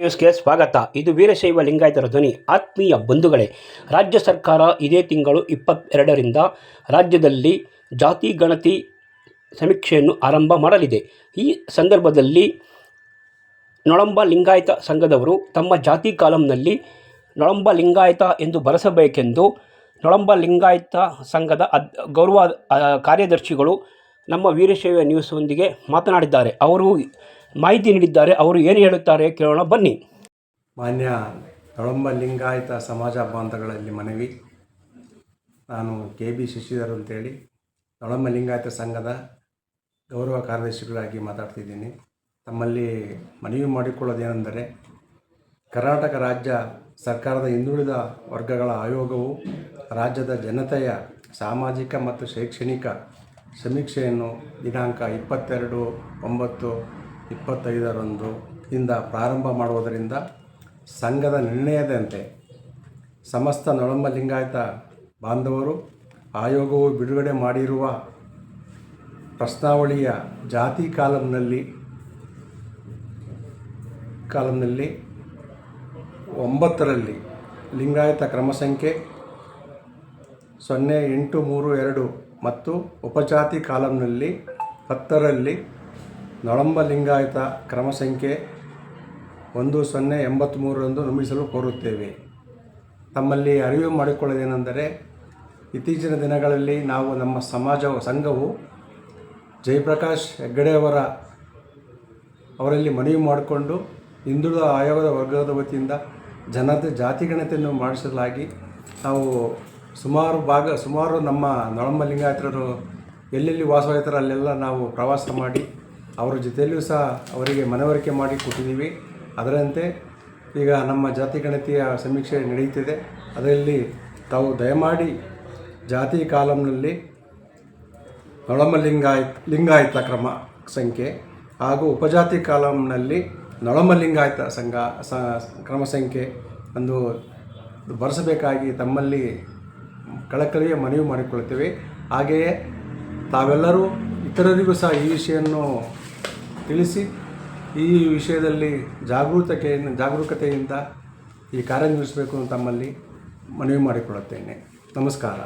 ನ್ಯೂಸ್ಗೆ ಸ್ವಾಗತ. ಇದು ವೀರಶೈವ ಲಿಂಗಾಯತರ ಧ್ವನಿ. ಆತ್ಮೀಯ ಬಂಧುಗಳೇ, ರಾಜ್ಯ ಸರ್ಕಾರ ಇದೇ ತಿಂಗಳು ಇಪ್ಪತ್ತೆರಡರಿಂದ ರಾಜ್ಯದಲ್ಲಿ ಜಾತಿ ಗಣತಿ ಸಮೀಕ್ಷೆಯನ್ನು ಆರಂಭ ಮಾಡಲಿದೆ. ಈ ಸಂದರ್ಭದಲ್ಲಿ ನೊಳಂಬ ಲಿಂಗಾಯತ ಸಂಘದವರು ತಮ್ಮ ಜಾತಿ ಕಾಲಂನಲ್ಲಿ ನೊಳಂಬ ಲಿಂಗಾಯತ ಎಂದು ಬರೆಸಬೇಕೆಂದು ನೊಳಂಬ ಲಿಂಗಾಯತ ಸಂಘದ ಅದ್ ಗೌರವ ಕಾರ್ಯದರ್ಶಿಗಳು ನಮ್ಮ ವೀರಶೈವ ನ್ಯೂಸ್ನೊಂದಿಗೆ ಮಾತನಾಡಿದ್ದಾರೆ. ಅವರು ಮಾಹಿತಿ ನೀಡಿದ್ದಾರೆ. ಅವರು ಏನು ಹೇಳುತ್ತಾರೆ ಕೇಳೋಣ. ಬನ್ನಿ. ಮಾನ್ಯ ತೊಳಂಬ ಲಿಂಗಾಯತ ಸಮಾಜ ಬಾಂಧವಗಳಲ್ಲಿ ಮನವಿ. ನಾನು ಕೆ ಬಿ ಶಶಿಧರ್ ಅಂತೇಳಿ ತೊಳಂಬ ಲಿಂಗಾಯತ ಸಂಘದ ಗೌರವ ಕಾರ್ಯದರ್ಶಿಗಳಾಗಿ ಮಾತಾಡ್ತಿದ್ದೀನಿ. ತಮ್ಮಲ್ಲಿ ಮನವಿ ಮಾಡಿಕೊಳ್ಳೋದೇನೆಂದರೆ ಕರ್ನಾಟಕ ರಾಜ್ಯ ಸರ್ಕಾರದ ಹಿಂದುಳಿದ ವರ್ಗಗಳ ಆಯೋಗವು ರಾಜ್ಯದ ಜನತೆಯ ಸಾಮಾಜಿಕ ಮತ್ತು ಶೈಕ್ಷಣಿಕ ಸಮೀಕ್ಷೆಯನ್ನು ದಿನಾಂಕ ಇಪ್ಪತ್ತೆರಡು, ಒಂಬತ್ತು ಇಪ್ಪತ್ತೈದರಂದು ಇಂದ ಪ್ರಾರಂಭ ಮಾಡುವುದರಿಂದ ಸಂಘದ ನಿರ್ಣಯದಂತೆ ಸಮಸ್ತ ನಳಂಬ ಲಿಂಗಾಯತ ಬಾಂಧವರು ಆಯೋಗವು ಬಿಡುಗಡೆ ಮಾಡಿರುವ ಪ್ರಶ್ನಾವಳಿಯ ಜಾತಿ ಕಾಲಂನಲ್ಲಿ ಕಾಲಂನಲ್ಲಿ ಒಂಬತ್ತರಲ್ಲಿ ಲಿಂಗಾಯತ ಕ್ರಮ ಸಂಖ್ಯೆ ಸೊನ್ನೆ ಎಂಟು ಮೂರು ಎರಡು ಮತ್ತು ಉಪಜಾತಿ ಕಾಲಂನಲ್ಲಿ ಹತ್ತರಲ್ಲಿ ನೊಳಂಬ ಲಿಂಗಾಯತ ಕ್ರಮ ಸಂಖ್ಯೆ ಒಂದು ಸೊನ್ನೆ ಎಂಬತ್ತ್ಮೂರರಂದು ನಂಬಿಸಲು ಕೋರುತ್ತೇವೆ. ತಮ್ಮಲ್ಲಿ ಅರಿವು ಮಾಡಿಕೊಳ್ಳೋದೇನೆಂದರೆ, ಇತ್ತೀಚಿನ ದಿನಗಳಲ್ಲಿ ನಾವು ನಮ್ಮ ಸಮಾಜ ಸಂಘವು ಜಯಪ್ರಕಾಶ್ ಹೆಗ್ಗಡೆಯವರ ಅವರಲ್ಲಿ ಮನವಿ ಮಾಡಿಕೊಂಡು ಹಿಂದುಳಿದ ಆಯೋಗದ ವರ್ಗದ ವತಿಯಿಂದ ಜನತೆ ಜಾತಿ ಗಣತಿಯನ್ನು ಮಾಡಿಸಲಾಗಿ ನಾವು ಸುಮಾರು ಭಾಗ, ಸುಮಾರು ನಮ್ಮ ನೊಳಂಬ ಲಿಂಗಾಯತರು ಎಲ್ಲೆಲ್ಲಿ ವಾಸವಾಗಿರ್ತಾರೆ ಅಲ್ಲೆಲ್ಲ ನಾವು ಪ್ರವಾಸ ಮಾಡಿ ಅವರ ಜೊತೆಯಲ್ಲೂ ಸಹ ಅವರಿಗೆ ಮನವರಿಕೆ ಮಾಡಿ ಕೊಟ್ಟಿದ್ದೀವಿ. ಅದರಂತೆ ಈಗ ನಮ್ಮ ಜಾತಿ ಗಣತಿಯ ಸಮೀಕ್ಷೆ ನಡೆಯುತ್ತಿದೆ. ಅದರಲ್ಲಿ ತಾವು ದಯಮಾಡಿ ಜಾತಿ ಕಾಲಂನಲ್ಲಿ ನೊಳಂಬ ಲಿಂಗಾಯತ್ ಲಿಂಗಾಯತ ಕ್ರಮ ಸಂಖ್ಯೆ ಹಾಗೂ ಉಪಜಾತಿ ಕಾಲಂನಲ್ಲಿ ನೊಳಮಲಿಂಗಾಯತ ಸಂಘ ಸ, ಕ್ರಮ ಸಂಖ್ಯೆ ಒಂದು ಬರೆಸಬೇಕಾಗಿ ತಮ್ಮಲ್ಲಿ ಕಳಕಳಿಯ ಮನವಿ ಮಾಡಿಕೊಳ್ಳುತ್ತೇವೆ. ಹಾಗೆಯೇ ತಾವೆಲ್ಲರೂ ಇತರರಿಗೂ ಸಹ ಈ ವಿಷಯವನ್ನು ತಿಳಿಸಿ ಈ ವಿಷಯದಲ್ಲಿ ಜಾಗೃತತೆಯನ್ನು ಜಾಗರೂಕತೆಯಿಂದ ಈ ಕಾರ್ಯನಿರ್ವಹಿಸಬೇಕು ಅಂತ ತಮ್ಮಲ್ಲಿ ಮನವಿ ಮಾಡಿಕೊಳ್ಳುತ್ತೇನೆ. ನಮಸ್ಕಾರ.